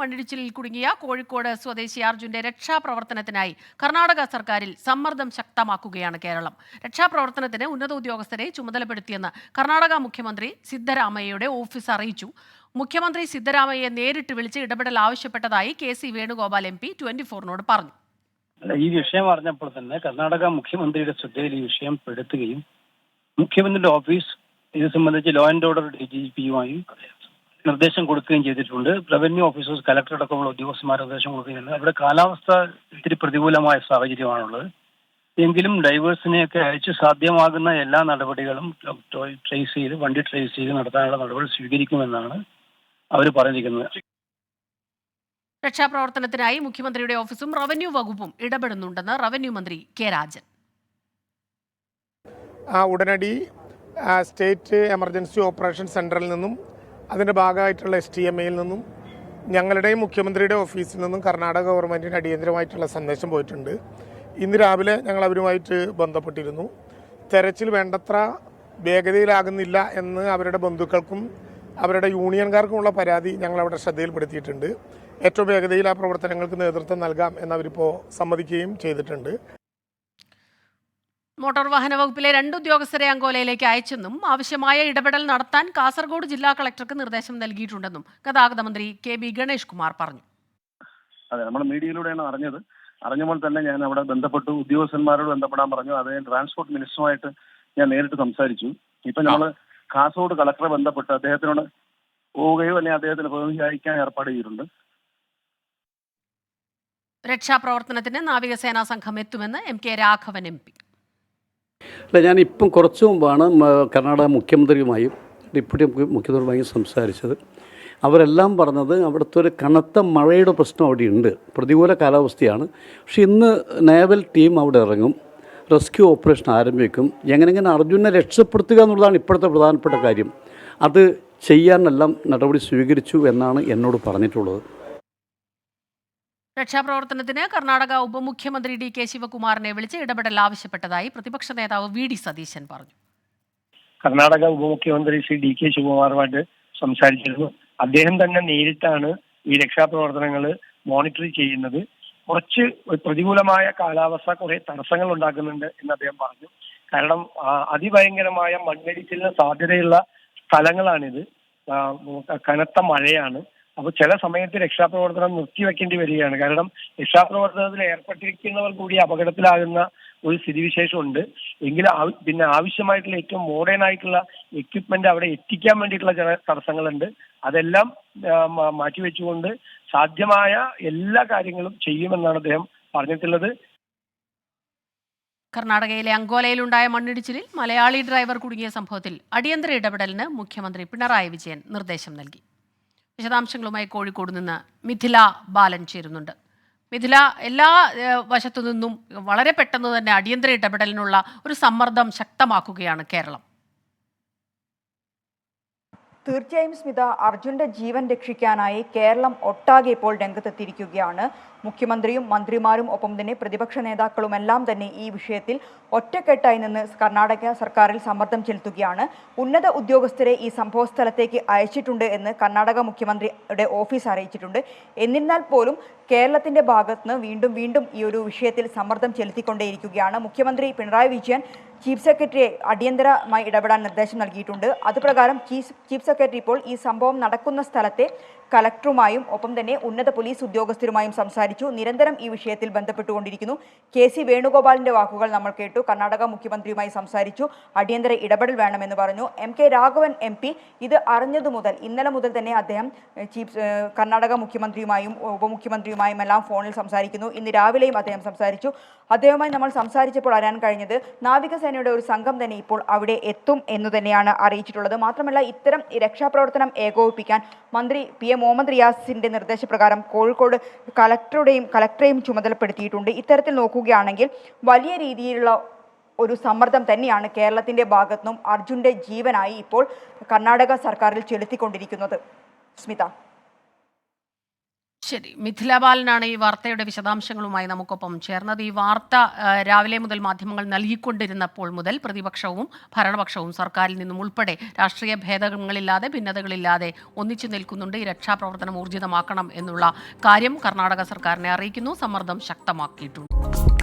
മണ്ണിടിച്ചിലിൽ കുടുങ്ങിയ കോഴിക്കോട് സ്വദേശി അർജുന്റെ രക്ഷാപ്രവർത്തനത്തിനായി കർണാടക സർക്കാരിൽ സമ്മർദ്ദം ശക്തമാക്കുകയാണ് കേരളം. രക്ഷാപ്രവർത്തനത്തിന് ഉന്നത ഉദ്യോഗസ്ഥരെ ചുമതലപ്പെടുത്തിയെന്ന് കർണാടക മുഖ്യമന്ത്രി സിദ്ധരാമയ്യയുടെ ഓഫീസ് അറിയിച്ചു. മുഖ്യമന്ത്രി സിദ്ധരാമയ്യെ നേരിട്ട് വിളിച്ച് ഇടപെടൽ ആവശ്യപ്പെട്ടതായി K C Venugopal M P twenty ഫോറിനോട് പറഞ്ഞു ഈ വിഷയം അറിഞ്ഞപ്പോൾ തന്നെ കർണാടക മുഖ്യമന്ത്രിയുടെ ശ്രദ്ധയിൽ ഈ വിഷയം പെടുത്തുകയും മുഖ്യമന്ത്രിയുടെ ഓഫീസ് ഇത് സംബന്ധിച്ച് law and order D G പിയുമായും നിർദ്ദേശം കൊടുക്കുകയും ചെയ്തിട്ടുണ്ട്. റവന്യൂ ഓഫീസേഴ്സ് കലക്ടർ അടക്കമുള്ള ഉദ്യോഗസ്ഥന്മാർ നിർദ്ദേശം കൊടുക്കുകയുണ്ട് അവിടെ കാലാവസ്ഥ ഇത്തിരി പ്രതികൂലമായ സാഹചര്യമാണുള്ളത്. എങ്കിലും ഡ്രൈവേഴ്സിനെയൊക്കെ അയച്ച് സാധ്യമാകുന്ന എല്ലാ നടപടികളും ട്രേസ് ചെയ്ത് വണ്ടി ട്രേസ് ചെയ്ത് നടത്താനുള്ള നടപടി സ്വീകരിക്കുമെന്നാണ് അവർ പറഞ്ഞിരിക്കുന്നത്. രക്ഷാപ്രവർത്തനത്തിനായി മുഖ്യമന്ത്രിയുടെ ഓഫീസും റവന്യൂ വകുപ്പും ഇടപെടുന്നുണ്ടെന്ന് റവന്യൂ മന്ത്രി കെ രാജൻ. ആ ഉടനടി സ്റ്റേറ്റ് എമർജൻസി ഓപ്പറേഷൻ സെന്ററിൽ നിന്നും അതിന്റെ ഭാഗമായിട്ടുള്ള എസ് ടി എം എയിൽ നിന്നും ഞങ്ങളുടെയും മുഖ്യമന്ത്രിയുടെ ഓഫീസിൽ നിന്നും കർണാടക ഗവൺമെന്റിന് അടിയന്തരമായിട്ടുള്ള സന്ദേശം പോയിട്ടുണ്ട്. ഇന്ന് രാവിലെ ഞങ്ങൾ അവരുമായിട്ട് ബന്ധപ്പെട്ടിരുന്നു. തെരച്ചിൽ വേണ്ടത്ര വേഗതയിലാകുന്നില്ല എന്ന് അവരുടെ ബന്ധുക്കൾക്കും അവരുടെ യൂണിയൻകാർക്കുമുള്ള പരാതി ഞങ്ങൾ അവിടെ ശ്രദ്ധയിൽപ്പെടുത്തിയിട്ടുണ്ട്. ഏറ്റവും വേഗതയിൽ ആ പ്രവർത്തനങ്ങൾക്ക് നേതൃത്വം നൽകാം എന്നവരിപ്പോൾ സമ്മതിക്കുകയും ചെയ്തിട്ടുണ്ട്. മോട്ടോർ വാഹന വകുപ്പിലെ രണ്ട് ഉദ്യോഗസ്ഥരെ അങ്കോലയിലേക്ക് അയച്ചെന്നും ആവശ്യമായ ഇടപെടൽ നടത്താൻ കാസർഗോഡ് ജില്ലാ കളക്ടർക്ക് നിർദ്ദേശം നൽകിയിട്ടുണ്ടെന്നും ഗതാഗത മന്ത്രി കെ ബി ഗണേഷ് കുമാർ പറഞ്ഞു. അതെ നമ്മൾ മീഡിയയിലൂടെയാണ് അറിഞ്ഞത്. അറിഞ്ഞപ്പോൾ തന്നെ ഞാൻ അവിടെ ബന്ധപ്പെട്ടു ഉദ്യോഗസ്ഥന്മാരോട് ബന്ധപ്പെടാൻ പറഞ്ഞു അത് ട്രാൻസ്പോർട്ട് മിനിസ്റ്ററുമായിട്ട് ഞാൻ നേരിട്ട് സംസാരിച്ചു. ഇപ്പൊ നമ്മൾ കാസർഗോഡ് കളക്ടറെ ബന്ധപ്പെട്ട് അദ്ദേഹത്തിനോട് പോവുകയോ അല്ലെങ്കിൽ അദ്ദേഹത്തിന് പ്രതിനിധി അയക്കാൻ ഏർപ്പാട് ചെയ്തിട്ടുണ്ട്. രക്ഷാപ്രവർത്തനത്തിന് നാവികസേനാ സംഘം എത്തുമെന്ന് M K Raghavan M P. അല്ല ഞാൻ ഇപ്പം കുറച്ച് മുമ്പാണ് കർണാടക മുഖ്യമന്ത്രിയുമായും ഡെപ്യൂട്ടി മുഖ്യ- മുഖ്യമന്ത്രിയുമായും സംസാരിച്ചത്. അവരെല്ലാം പറഞ്ഞത് അവിടുത്തെ ഒരു കനത്ത മഴയുടെ പ്രശ്നം അവിടെയുണ്ട്. പ്രതികൂല കാലാവസ്ഥയാണ്. പക്ഷെ ഇന്ന് നേവൽ ടീം അവിടെ ഇറങ്ങും. റെസ്ക്യൂ ഓപ്പറേഷൻ ആരംഭിക്കും. എങ്ങനെങ്ങനെ അർജുനെ രക്ഷപ്പെടുത്തുക എന്നുള്ളതാണ് ഇപ്പോഴത്തെ പ്രധാനപ്പെട്ട കാര്യം. അത് ചെയ്യാനെല്ലാം നടപടി സ്വീകരിച്ചു എന്നാണ് എന്നോട് പറഞ്ഞിട്ടുള്ളത്. രക്ഷാപ്രവർത്തനത്തിന് കർണാടക ഉപമുഖ്യമന്ത്രി ഡി കെ ശിവകുമാറിനെ വിളിച്ച് ഇടപെടൽ ആവശ്യപ്പെട്ടതായി പ്രതിപക്ഷ നേതാവ് വി ഡി സതീശൻ പറഞ്ഞു. കർണാടക ഉപമുഖ്യമന്ത്രി ശ്രീ ഡി കെ ശിവകുമാറുമായിട്ട് സംസാരിച്ചിരുന്നു. അദ്ദേഹം തന്നെ നേരിട്ടാണ് ഈ രക്ഷാപ്രവർത്തനങ്ങൾ മോണിറ്റർ ചെയ്യുന്നത്. കുറച്ച് പ്രതികൂലമായ കാലാവസ്ഥ കുറെ തടസ്സങ്ങൾ ഉണ്ടാക്കുന്നുണ്ട് എന്ന് അദ്ദേഹം പറഞ്ഞു. കാരണം അതിഭയങ്കരമായ മണ്ണിടിച്ചിലിന് സാധ്യതയുള്ള സ്ഥലങ്ങളാണിത്. കനത്ത മഴയാണ്. അപ്പൊ ചില സമയത്ത് രക്ഷാപ്രവർത്തനം നിർത്തിവെക്കേണ്ടി വരികയാണ്. കാരണം രക്ഷാപ്രവർത്തനത്തിൽ ഏർപ്പെട്ടിരിക്കുന്നവർ കൂടി അപകടത്തിലാകുന്ന ഒരു സ്ഥിതിവിശേഷമുണ്ട്. എങ്കിലും ആവ- പിന്നെ ആവശ്യമായിട്ടുള്ള ഏറ്റവും മോഡേൺ ആയിട്ടുള്ള എക്യുപ്മെന്റ് അവിടെ എത്തിക്കാൻ വേണ്ടിയിട്ടുള്ള ചില തടസ്സങ്ങളുണ്ട്. അതെല്ലാം മാറ്റിവെച്ചുകൊണ്ട് സാധ്യമായ എല്ലാ കാര്യങ്ങളും ചെയ്യുമെന്നാണ് അദ്ദേഹം പറഞ്ഞിട്ടുള്ളത്. കർണാടകയിലെ അങ്കോലയിലുണ്ടായ മണ്ണിടിച്ചിലിൽ മലയാളി ഡ്രൈവർ കുടുങ്ങിയ സംഭവത്തിൽ അടിയന്തര ഇടപെടലിന് മുഖ്യമന്ത്രി പിണറായി വിജയൻ നിർദ്ദേശം നൽകി. വിശദാംശങ്ങളുമായി കോഴിക്കോട് നിന്ന് മിഥില ബാലൻ ചേരുന്നുണ്ട്. മിഥില എല്ലാ വശത്തു നിന്നും വളരെ പെട്ടെന്ന് തന്നെ അടിയന്തര ഇടപെടലിനുള്ള ഒരു സമ്മർദ്ദം ശക്തമാക്കുകയാണ് കേരളം. തീർച്ചയായും സ്മിത അർജുന്റെ ജീവൻ രക്ഷിക്കാനായി കേരളം ഒട്ടാകെ ഇപ്പോൾ രംഗത്തെത്തിയിരിക്കുകയാണ്. മുഖ്യമന്ത്രിയും മന്ത്രിമാരും ഒപ്പം തന്നെ പ്രതിപക്ഷ നേതാക്കളുമെല്ലാം തന്നെ ഈ വിഷയത്തിൽ ഒറ്റക്കെട്ടായി നിന്ന് കർണാടക സർക്കാരിൽ സമ്മർദ്ദം ചെലുത്തുകയാണ്. ഉന്നത ഉദ്യോഗസ്ഥരെ ഈ സംഭവ സ്ഥലത്തേക്ക് അയച്ചിട്ടുണ്ട് എന്ന് കർണാടക മുഖ്യമന്ത്രിയുടെ ഓഫീസ് അറിയിച്ചിട്ടുണ്ട്. എന്നിരുന്നാൽ പോലും കേരളത്തിന്റെ ഭാഗത്തുനിന്ന് വീണ്ടും വീണ്ടും ഈ ഒരു വിഷയത്തിൽ സമ്മർദ്ദം ചെലുത്തിക്കൊണ്ടേയിരിക്കുകയാണ്. മുഖ്യമന്ത്രി പിണറായി വിജയൻ ചീഫ് സെക്രട്ടറിയെ അടിയന്തരമായി ഇടപെടാൻ നിർദ്ദേശം നൽകിയിട്ടുണ്ട്. അതുപ്രകാരം ചീഫ് ചീഫ് സെക്രട്ടറി ഇപ്പോൾ ഈ സംഭവം നടക്കുന്ന സ്ഥലത്തെ കലക്ടറുമായും ഒപ്പം തന്നെ ഉന്നത പോലീസ് ഉദ്യോഗസ്ഥരുമായും സംസാരിച്ചു. നിരന്തരം ഈ വിഷയത്തിൽ ബന്ധപ്പെട്ടുകൊണ്ടിരിക്കുന്നു. കെ സി വേണുഗോപാലിന്റെ വാക്കുകൾ നമ്മൾ കേട്ടു. കർണാടക മുഖ്യമന്ത്രിയുമായി സംസാരിച്ചു. അടിയന്തര ഇടപെടൽ വേണമെന്ന് പറഞ്ഞു. M K Raghavan M P ഇത് അറിഞ്ഞതു മുതൽ ഇന്നലെ മുതൽ തന്നെ അദ്ദേഹം ചീഫ് കർണാടക മുഖ്യമന്ത്രിയുമായും ഉപമുഖ്യമന്ത്രിയുമായും എല്ലാം ഫോണിൽ സംസാരിക്കുന്നു. ഇന്ന് രാവിലെയും അദ്ദേഹം സംസാരിച്ചു. അദ്ദേഹവുമായി നമ്മൾ സംസാരിച്ചപ്പോൾ അറിയാൻ കഴിഞ്ഞത് നാവികസേനയുടെ ഒരു സംഘം തന്നെ ഇപ്പോൾ അവിടെ എത്തും എന്ന് തന്നെയാണ് അറിയിച്ചിട്ടുള്ളത്. മാത്രമല്ല ഇത്തരം രക്ഷാപ്രവർത്തനം ഏകോപിപ്പിക്കാൻ മന്ത്രി പി മുഹമ്മദ് റിയാസിന്റെ നിർദ്ദേശപ്രകാരം കോഴിക്കോട് കലക്ടറുടെയും കലക്ടറെയും ചുമതലപ്പെടുത്തിയിട്ടുണ്ട്. ഇത്തരത്തിൽ നോക്കുകയാണെങ്കിൽ വലിയ രീതിയിലുള്ള ഒരു സമ്മർദ്ദം തന്നെയാണ് കേരളത്തിന്റെ ഭാഗത്തുനിന്നും അർജുന്റെ ജീവനായി ഇപ്പോൾ കർണാടക സർക്കാരിൽ ചെലുത്തിക്കൊണ്ടിരിക്കുന്നത്. സ്മിത. ശരി മിഥില ബാലനാണ് ഈ വാർത്തയുടെ വിശദാംശങ്ങളുമായി നമുക്കൊപ്പം ചേർന്നത്. ഈ വാർത്ത രാവിലെ മുതൽ മാധ്യമങ്ങൾ നൽകിക്കൊണ്ടിരുന്നപ്പോൾ മുതൽ പ്രതിപക്ഷവും ഭരണപക്ഷവും സർക്കാരിൽ നിന്നും ഉൾപ്പെടെ രാഷ്ട്രീയ ഭേദങ്ങളില്ലാതെ ഭിന്നതകളില്ലാതെ ഒന്നിച്ചു നിൽക്കുന്നുണ്ട്. ഈ രക്ഷാപ്രവർത്തനം ഊർജിതമാക്കണം എന്നുള്ള കാര്യം കർണാടക സർക്കാരിനെ അറിയിക്കുന്നു. സമ്മർദ്ദം ശക്തമാക്കിയിട്ടുണ്ട്.